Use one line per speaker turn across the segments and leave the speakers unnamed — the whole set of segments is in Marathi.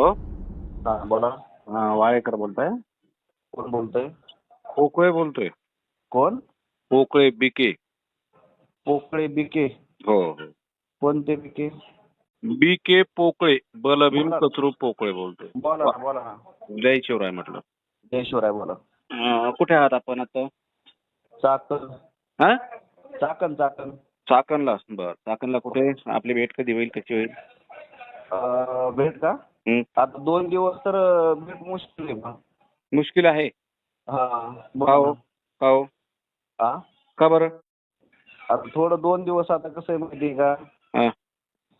हो.
हा बोला.
हा, वाळेकर बोलताय.
कोण बोलतोय?
पोकळे बोलतोय.
कोण?
पोकळे बीके.
पोकळे बिके.
हो हो.
कोणते बिके?
बीके पोकळे. बलभीम
बोला.
कचरू पोकळे बोलतोय.
बोला ना बोला. ना
जय शिवराय म्हटलं.
जयश्वराय बोला.
अं, कुठे आहात आपण आता?
चाकण.
हा?
चाकण चाकण.
चाकणला. बर चाकणला कुठे? आपली भेट कधी होईल? कशी होईल?
अं, भेट का. आता दोन दिवस तर भेट मुश्किल आहे बा.
मुश्किल आहे.
हा
का हो. का हो
हा
का बरं?
आता थोडं दोन दिवस आता कसं आहे माहिती आहे का?
हा.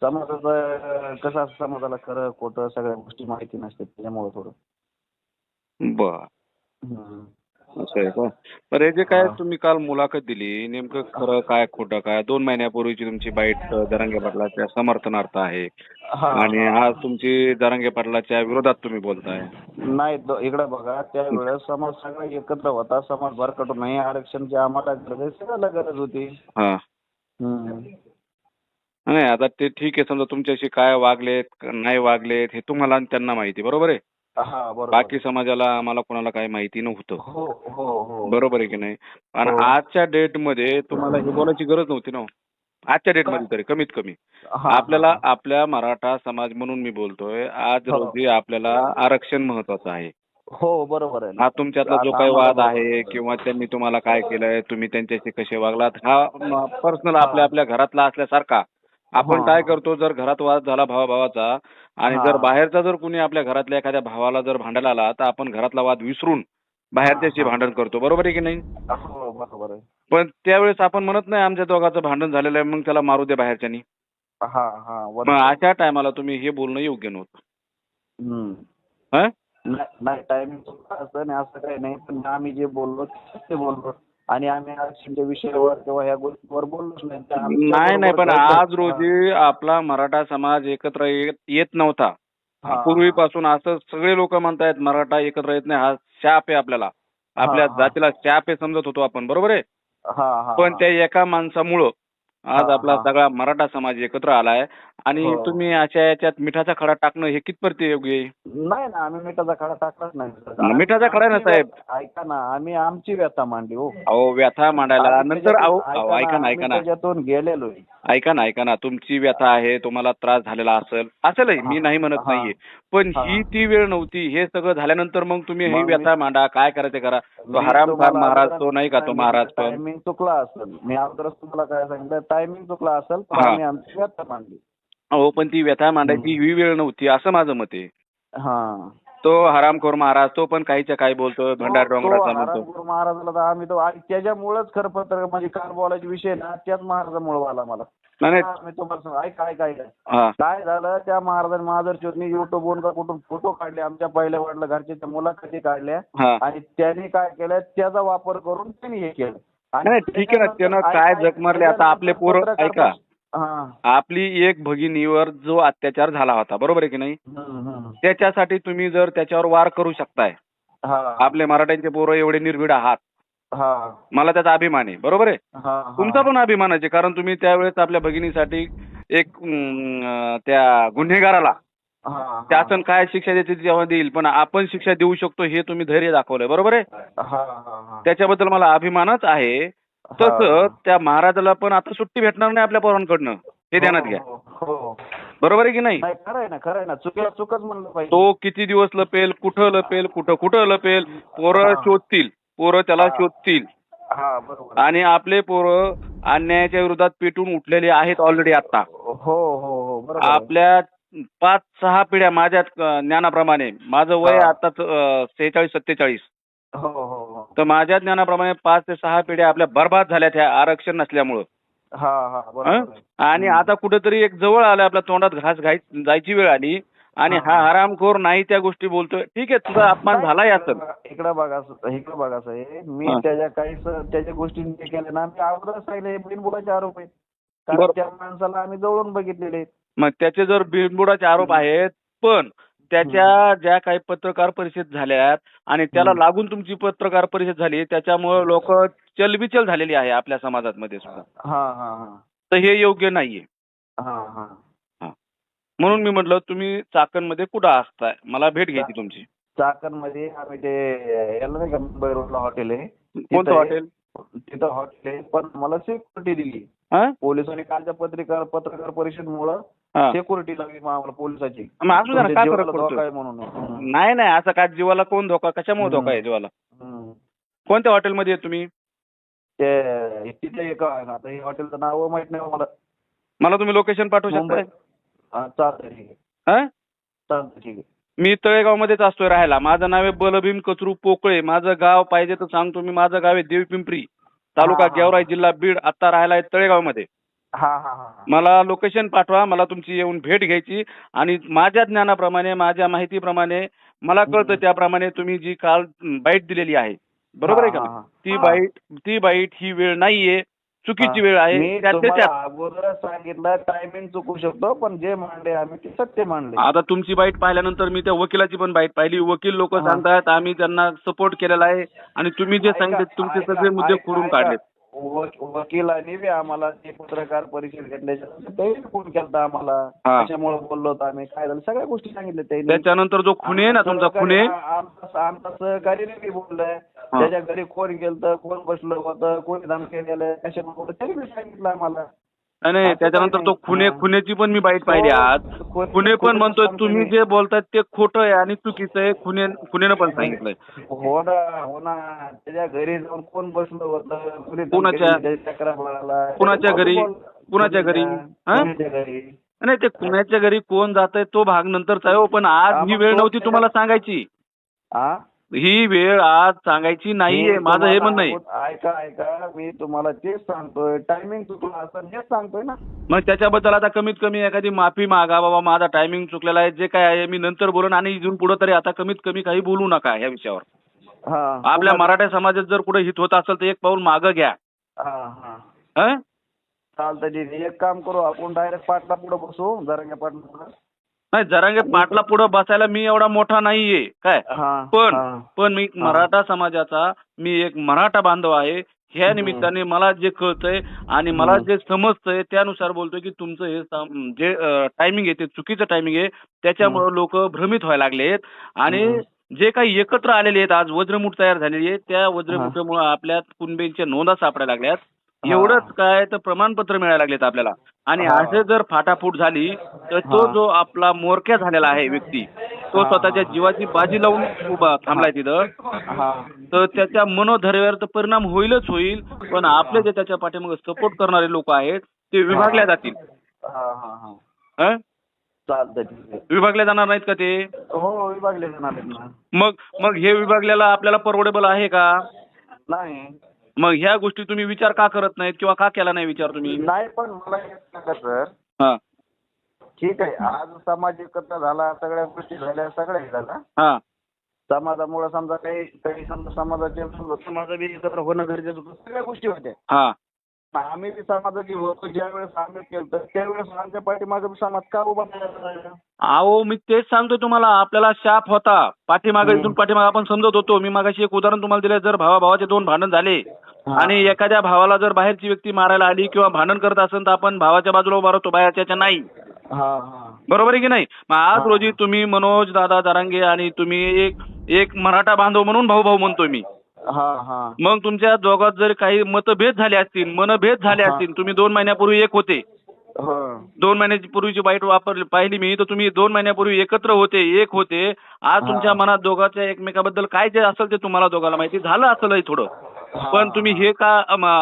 समाजाचं कसं असतं समाजाला खरं खोटं सगळ्या गोष्टी माहिती नसतात त्याच्यामुळे थोडं.
बर. असं आहे का? बरं हे जे काय
हा.
तुम्ही काल मुलाखत दिली नेमकं खरं काय खोटं काय? दोन महिन्यापूर्वीची तुमची बाईट दरंगे पाटलाच्या समर्थनार्थ आहे.
हा,
आणि. आज तुमची दरंगे पाटलाच्या विरोधात तुम्ही बोलताय.
नाही द- इकडे बघा त्यावेळेस समाज सगळा एकत्र होता समाज भरकटून नाही आरक्षणची आम्हाला गरज आहे सगळ्याला गरज होती.
हा.
हम्म.
नाही आता ते ठीक आहे समजा तुमच्याशी काय वागलेत नाही वागलेत हे तुम्हाला आणि त्यांना माहिती बरोबर आहे?
हा बरोबर
बाकी समाजाला आम्हाला कोणाला काही माहिती नव्हतं
हो हो हो
बरोबर आहे की नाही आणि
हो.
आजच्या डेटमध्ये तुम्हाला हे बोलायची गरज नव्हती ना हो. आजच्या डेटमध्ये तरी कमीत कमी
हा,
आपल्याला
हा.
आपल्या मराठा समाज म्हणून मी बोलतोय आज
हो.
रोजी आपल्याला आरक्षण महत्वाचं आहे
हो बरोबर आहे ना.
हा तुमच्यातला जो काही वाद आहे. किंवा त्यांनी तुम्हाला काय केलंय तुम्ही त्यांच्याशी कसे वागलात हा पर्सनल आपल्या आपल्या घरातला असल्यासारखा आपण. काय करतो जर घरात वाद झाला भावाभावाचा आणि. जर बाहेरचा जर कुणी आपल्या घरातल्या एखाद्या भावाला जर भांडायला आला तर आपण घरातला वाद विसरून बाहेरच्याशी. भांडण करतो बरोबर आहे की नाही
हो बरोबर आहे
पण त्यावेळेस आपण म्हणत नाही आमच्या दोघांचं भांडण झालेलं आहे मग त्याला मारू दे बाहेरच्यानी
हा हा
अशा टायमाला तुम्ही हे बोलणं योग्य नव्हतं. हा?
नाही टायमिंग असं नाही असं काही नाही पण आम्ही जे बोललो ते बोललो आणि आम्ही आरक्षणच्या विषयावर किंवा ह्या गोष्टीवर बोललोच नाही
नाही नाही पण आज. रोजी आपला मराठा समाज एकत्र येत नव्हता. पूर्वीपासून असं सगळे लोक म्हणतायत मराठा एकत्र येत नाही हा शाप आहे आपल्याला आपल्या. जातीला शाप आहे समजत होतो आपण बरोबर आहे पण त्या एका माणसामुळं आज आपला. सगळा मराठा समाज एकत्र आलाय. आणि
हो.
तुम्ही अशा याच्यात मिठाचा खडा टाकणं हे कितपर्यंत योग्य आहे?
नाही ना आम्ही मिठाचा खडा टाकलाच नाही.
मिठाचा खडा ना,
आमची
साहेब.
व्यथा- ऐका ना आम्ही आमची व्यथा मांडली हो.
अहो व्यथा मांडायला.
आम्ही
नंतर अहो
त्याच्यातून-
अहो, ऐका ना
आम्ही
ऐका ना.
त्याच्यातून गेलेलो
ऐका ना ऐका ना. तुमची व्यथा आहे तुम्हाला त्रास झालेला असेल असेलही मी
हा,
नाही म्हणत
हा.
नाहीये. पण
हा.
ही ती वेळ नव्हती हे सगळं झाल्यानंतर मग तुम्ही ही
मी-
व्यथा मांडा काय करायचं करा. तो हराम खान महाराज तो नाही का तो महाराज पण
टायमिंग चुकला असेल. मी अगोदरच तुम्हाला काय सांगितलं? टायमिंग चुकला असेल पण
हा.
आम्ही आमची व्यथा मांडली.
हो पण ती व्यथा मांडायची ही वेळ नव्हती असं माझं मत आहे.
हा.
तो हरामखोर महाराज तो पण काहीच्या काही बोलतो भंडार
तो- तो
डोंगराचा म्हणतो
हरामखोर महाराजाला तर आम्ही तो आणि त्याच्यामुळेच खरं पत्र म्हणजे काल बोलायचा विषय ना त्याच महाराजामुळे आला मला.
नाही नाही.
मी तुम्हाला सांग ऐका ऐका ऐका.
हा.
काय झालं त्या महाराजांनी महादर चोरनी युट्यूबवरून का कुठून फोटो काढले आमच्या पहिल्या वडिला घरच्या मुलाखती काढल्या.
हा.
आणि त्यांनी काय केलं त्याचा वापर करून त्यांनी हे केलं.
नाही, ठीक आहे ना, त्यानं काय जग मारले, आता आपले पोरं- ऐका. आपली एक भगिनीवर जो अत्याचार झाला होता बरोबर आहे की नाही. त्याच्यासाठी तुम्ही जर त्याच्यावर वार करू शकताय
हा
आपले मराठ्यांचे पोरं एवढे निर्भीड आहात मला त्याचा अभिमान आहे बरोबर आहे. तुमचा पण अभिमान आहे कारण तुम्ही त्यावेळेस आपल्या भगिनीसाठी एक त्या गुन्हेगाराला. शासन काय शिक्षा देते तेव्हा देईल. पण आपण शिक्षा देऊ शकतो हे तुम्ही धैर्य दाखवलंय. बरोबर आहे?
हा हा हा.
त्याच्याबद्दल मला अभिमानच आहे. तसं त्या महाराजाला पण आता सुट्टी भेटणार नाही आपल्या पोरांकडनं. हे ध्यानात घ्या.
हो, हो हो.
बरोबर आहे की नाही?
नाही खरं आहे ना खरं आहे ना. चुकीला चुकच म्हणलं पाहिजे.
तो किती दिवस लपेल कुठं लपेल कुठं कुठं लपेल पोरं. शोधतील. पोरं त्याला. शोधतील. आणि आपले पोरं अन्यायाच्या विरोधात पेटून उठलेले आहेत ऑलरेडी आता.
हो हो हो.
आपल्या पाच सहा पिढ्या माझ्या अं, ज्ञानाप्रमाणे माझं वय
हा.
आता सेहेचाळीस सत्तेचाळीस
हो हो हो
तर माझ्या ज्ञानाप्रमाणे पाच ते सहा पिढ्या आपल्या बर्बाद झाल्या त्या आरक्षण नसल्यामुळं
हा हा बरोबर
हं?
आहे.
आणि
हम्म.
आता कुठेतरी एक जवळ आलं आपल्या तोंडात घास घाई जायची वेळ आली आणि
हा.
हा हरामखोर नाही त्या गोष्टी बोलतोय ठीक आहे तुझा अपमान झालाय असेल
इकडं बघा इकडं बघा साहेब मी
हा.
त्याच्या काही स- त्याच्या गोष्टी केल्या ना मी अगोदरच सांगितले बिनबुडाचे आरोप आहेत कारण. त्या माणसाला आम्ही जवळून बघितलेले आहेत.
मग त्याचे जर बिनबुडाचे आरोप आहेत पण त्याच्या ज्या काही पत्रकार परिषद झाल्यात आणि त्याला. लागून तुमची पत्रकार परिषद झाली त्याच्यामुळे लोक चलबिचल झालेली आहे आपल्या समाजामध्ये सुद्धा.
हा हा हा.
तर हे योग्य नाहीये.
हा हा.
म्हणून मी म्हटलं तुम्ही चाकणमध्ये कुठं असताय? मला भेट घ्यायची तुमची.
चाकणमध्ये आम्ही ते याला नाही का मुंबई रोडला हॉटेल आहे.
कोणतं
तिथं
हॉटेल?
तिथं हॉटेल आहे. पण मला सिक्युरिटी दिली.
हा?
पोलिसांनी कालच्या पत्रिका पत्रकार परिषदेमुळं
हा.
सिक्युरिटी लागली मग आम्हाला पोलिसाची.
मग असू ना, काय फरक
म्हणून. हम्म.
नाही नाही असं काय जीवाला कोण धोका कशामुळे धोका आहे. जीवाला?
हम्म.
कोणत्या हॉटेलमध्ये आहे तुम्ही?
ते तिथे एक आहे ना आता हे हॉटेलचं नाव माहीत नाही मला.
मला तुम्ही लोकेशन पाठवू
मुंबई.
शकता
हा, चालतंय ठीक आहे.
हा?
चालतंय ठीक आहे.
मी तळेगावमध्येच असतोय राहायला. माझं नाव आहे बलभीम कचरू पोकळे. माझं गाव पाहिजे तर सांगतो मी. माझं गाव आहे देवपिंपरी. तालुका
हा, हा.
गेवराई जिल्हा बीड आता राहायला आहे तळेगावमध्ये
हा हा हा हा.
मला लोकेशन पाठवा मला तुमची येऊन भेट घ्यायची आणि माझ्या ज्ञानाप्रमाणे माझ्या माहितीप्रमाणे मला कळतं
हम्म.
त्याप्रमाणे तुम्ही जी काल बाईट दिलेली आहे बरोबर आहे
हा,
का
हा, हा.
ती
हा.
बाईट ती बाईट ही वेळ नाहीये चुकीची. वेळ आहे
मी तुम्हाला अगोदरच सांगितलं टायमिंग चुकू शकतो पण जे मांडले आम्ही ते सत्य मांडले
आता तुमची बाईट पाहिल्यानंतर मी त्या वकिलाची पण बाईट पाहिली वकील लोक
हा.
सांगतात आम्ही त्यांना सपोर्ट केलेला आहे आणि तुम्ही जे सांगितले तुमचे सगळे मुद्दे खोडून. काढलेत
वकिलांनी बी आम्हाला ते पत्रकार परिषद घेतल्याच्या त्यांनी फोन केलता आम्हाला.
हा.
त्याच्यामुळे बोललो होतो आम्ही काय झालं सगळ्या गोष्टी सांगितल्या त्यांनी.
त्याच्यानंतर जो खुने आहे ना तुमचा खुने?
आमचा आमचा सहकारी बी बोललाय. त्याच्या घरी कोण गेलतं कोण बसलं होतं कोणी धमकी दिलं कशामुळे त्यांनी बी सांगितलं आम्हाला.
नाही, नाही त्याच्यानंतर तो. खुने
हा.
खुनेची पण मी बाईट पाहिली आज
कोण-
खुने पण म्हणतोय तुम्ही? जे बोलताय ते खोटं आहे आणि चुकीचं आहे खुने खुनेनं पण सांगितलंय
हो ना हो ना त्याच्या घरी जाऊन कोण बसलं होतं
कुणाच्या-. कुणाच्या घरी? कुणाच्या घरी? हा?
कुणाच्या
नाही ते खुन्याच्या घरी कोण जात आहे तो भाग नंतरचा आहे हो पण आज ही वेळ नव्हती तुम्हाला सांगायची
हा
वेळ आज सांगायची नाहीये. माझं हे म्हणणं आहे.
ऐका ऐका. मी तुम्हाला तेच सांगतोय. टायमिंग चुकला असं हेच सांगतोय ना.
मग त्याच्याबद्दल आता कमीत कमी एखादी माफी मागा बाबा माझा टायमिंग चुकलेला आहे जे काय आहे मी नंतर बोलून आणि इथून पुढे तरी आता कमीत कमी काही बोलू नका ह्या विषयावर.
हा.
आपल्या मराठा समाजात जर कुठे हित होत असेल तर एक पाऊल मागं घ्या.
आहे. एक काम करू आपण डायरेक्ट पाटला पुढे बसू जरांगे पाटला पुढे
नाही जरांगे पाटला पुढे बसायला मी एवढा मोठा नाहीये काय पण. पण मी. मराठा समाजाचा मी एक मराठा बांधव आहे ह्या निमित्ताने मला जे कळतंय आणि मला. जे समजतंय त्यानुसार बोलतोय की तुमचं हे जे टायमिंग आहे ते चुकीचं टायमिंग आहे त्याच्यामुळे लोक भ्रमित व्हायला लागलेत आणि. जे काही एकत्र आलेले आहेत आज वज्रमुठ तयार झालेली आहे त्या वज्रमुठामुळे आपल्या कुणबींच्या नोंदा सापडायला लागल्यात. एवढंच काय तर प्रमाणपत्र मिळायला लागलेत आपल्याला. आणि. असे जर फाटाफूट झाली तर तो. जो आपला मोरक्या झालेला आहे व्यक्ती तो स्वतःच्या. जीवाची बाजी लावून उभा थांबलाय तिथं. तर त्याच्या मनोधैर्यावर तर परिणाम होईलच होईल पण आपले जे त्याच्या पाठीमागे सपोर्ट करणारे लोक आहेत ते विभागल्या जातील. विभागल्या जाणार नाहीत का ते?
हो विभागले जाणार
मग मग हे विभागल्याला आपल्याला परवडेबल आहे का?
नाही.
मग ह्या गोष्टी तुम्ही विचार का करत नाहीत किंवा का केला नाही विचार तुम्ही?
नाही पण मला एक सांगा सर.
हा.
ठीक आहे आज समाज एकत्र झाला सगळ्या गोष्टी झाल्या सगळ्या हे झाल्या
हा.
समाजामुळे समजा काही काही समजा समाजाचे समजा बी एकत्र होणं गरजेचं होतं सगळ्या गोष्टी होत्या.
हा.
आम्ही बी समाजाची होतो ज्या वेळेस आम्ही केलं त्यावेळेस आमच्या पाठीमागे समाज का उभा करायचा
अहो मी तेच सांगतोय तुम्हाला आपल्याला शाप होता. पाठीमागे
हम्म.
इथून पाठीमागे आपण समजत होतो. मी मागाशी एक उदाहरण तुम्हाला दिलं जर भावा भावाचे दोन भांडण झाले. आणि एखाद्या भावाला जर बाहेरची व्यक्ती मारायला आली किंवा भांडण करत असेल तर आपण भावाच्या बाजूला उभा राहतो बाहेरच्या नाही. बरोबर आहे की नाही? मग आज. रोजी तुम्ही मनोज दादा दरांगे आणि तुम्ही एक एक मराठा बांधव म्हणून भाऊ भाऊ म्हणतोय मी.
हा हा.
मग तुमच्या दोघात जर काही मतभेद झाले असतील मनभेद झाले. असतील तुम्ही दोन महिन्यापूर्वी एक होते. दोन महिन्याची पूर्वीची बाईट वापरली पाहिली मी तर तुम्ही दोन महिन्यापूर्वी एकत्र होते एक होते. आज. तुमच्या मनात दोघांच्या एकमेकाबद्दल काय जे असेल ते तुम्हाला दोघांना माहिती झालं असेल थोडं. पण तुम्ही हे का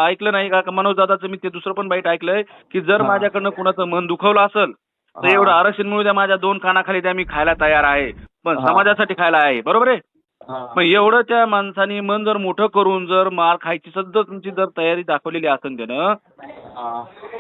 ऐकलं नाही का मनोज दादाचं मी ते दुसरं पण बाईट ऐकलंय की जर. माझ्याकडनं कुणाचं मन दुखवलं असेल तर. एवढं आरक्षण मिळू द्या माझ्या दोन कानाखाली द्या मी खायला तयार आहे पण. समाजासाठी खायला आहे बरोबर आहे. मग एवढं त्या माणसाने मन जर मोठं करून जर मार खायची सध्या तुमची जर तयारी दाखवलेली असेल त्यानं.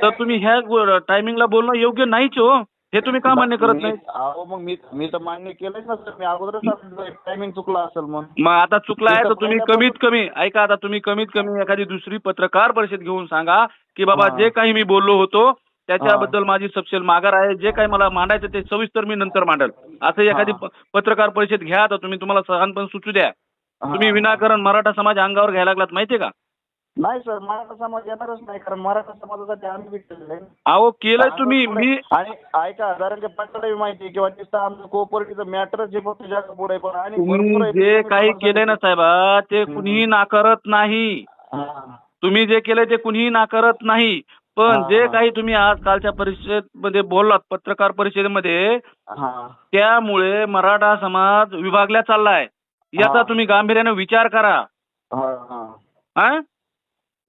तर तुम्ही ह्या टायमिंगला बोलणं योग्य नाहीच हो हे तुम्ही का मान्य करत नाही?
अहो मग मी मी तर मान्य केलंच ना सर. मी अगोदरच टायमिंग चुकला असेल मग
मग आता चुकला आहे तर तुम्ही कमीत कमी ऐका आता तुम्ही कमीत कमी एखादी दुसरी पत्रकार परिषद घेऊन सांगा की बाबा. जे काही मी बोललो होतो त्याच्याबद्दल माझी सपशेल माघार आहे. जे काही मला मांडायचं ते सविस्तर मी नंतर मांडल. असं एखादी पत्रकार परिषद घ्या तर तुम्ही तुम्हाला सहानपण सुचू द्या. तुम्ही विनाकारण मराठा समाज अंगावर घ्यायला लागलात माहितीये का?
नाही सर मराठा समाज येणारच नाही कारण मराठा समाजासाठी आम्ही आहे.
अहो केलंय तुम्ही मी
आणि ऐका कारण पाटलाला माहिती आहे किंवा तिथं आमचं कोऑपरेटिव्हचं मॅटरच जे फक्त जगा पुढे पण आणि भरपूर
तुम्ही
आहे.
जे काही केलंय ना साहेबा ते कुणीही नाकारत नाही.
हा.
तुम्ही जे केलंय ते कुणीही नाकारत नाही. पण
हा,
जे
हा.
काही तुम्ही आज कालच्या परिषदेमध्ये बोललात पत्रकार परिषदेमध्ये
हा.
त्यामुळे मराठा समाज विभागला चाललाय. याचा
हा.
तुम्ही गांभीर्याने विचार करा.
हा हा.
हा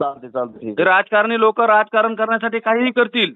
चालते चालते.
राजकारणी लोक राजकारण करण्यासाठी काहीही करतील.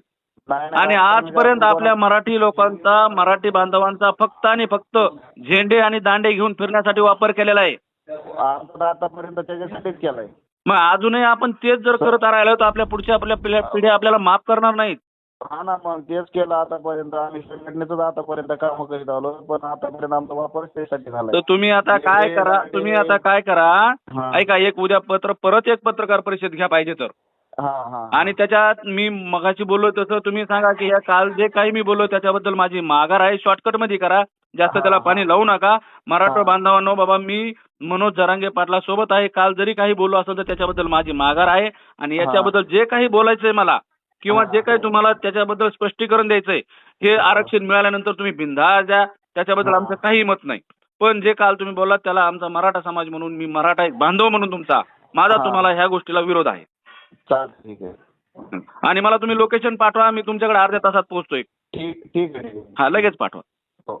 आणि आजपर्यंत आपल्या मराठी लोकांचा मराठी बांधवांचा फक्त आणि फक्त झेंडे आणि दांडे घेऊन फिरण्यासाठी वापर केलेला आहे.
आतापर्यंत त्याच्यासाठीच केलंय.
मग अजूनही आपण तेच जर करत राहिलो तर आपल्या पुढच्या आपल्या पिढ्या आपल्याला माफ करणार नाहीत.
हा ना मग तेच केलं आतापर्यंत आम्ही संघटनेच आतापर्यंत काम करीत आलो पण आतापर्यंत आमचा वापर त्यासाठी
तर
झालाय
तुम्ही आता काय करा तुम्ही आता काय करा
हा.
ऐका एक उद्या पत्र परत एक पत्रकार परिषद घ्या पाहिजे तर
हा हा
आणि त्याच्यात मी मगाशी बोललो तसं तुम्ही सांगा की या काल जे काही मी बोललो त्याच्याबद्दल माझी माघार आहे शॉर्टकटमध्ये करा जास्त त्याला. पाणी लावू नका मराठा
हा.
बांधवांनो बाबा मी मनोज जरांगे पाटला सोबत आहे काल जरी काही बोललो असेल तर त्याच्याबद्दल माझी माघार आहे आणि. याच्याबद्दल जे काही बोलायचंय मला किंवा. जे काही तुम्हाला त्याच्याबद्दल स्पष्टीकरण द्यायचंय हे. आरक्षण मिळाल्यानंतर तुम्ही बिंदास द्या त्याच्याबद्दल. आमचं काही मत नाही पण जे काल तुम्ही बोललात त्याला आमचा मराठा समाज म्हणून मी मराठा एक बांधव म्हणून तुमचा माझा. तुम्हाला ह्या गोष्टीला विरोध आहे
चालते ठीक आहे
आणि मला तुम्ही लोकेशन पाठवा मी तुमच्याकडे अर्ध्या तासात पोहोचतोय
ठीक ठीक आहे ठीक आहे
हा लगेच पाठवा
हो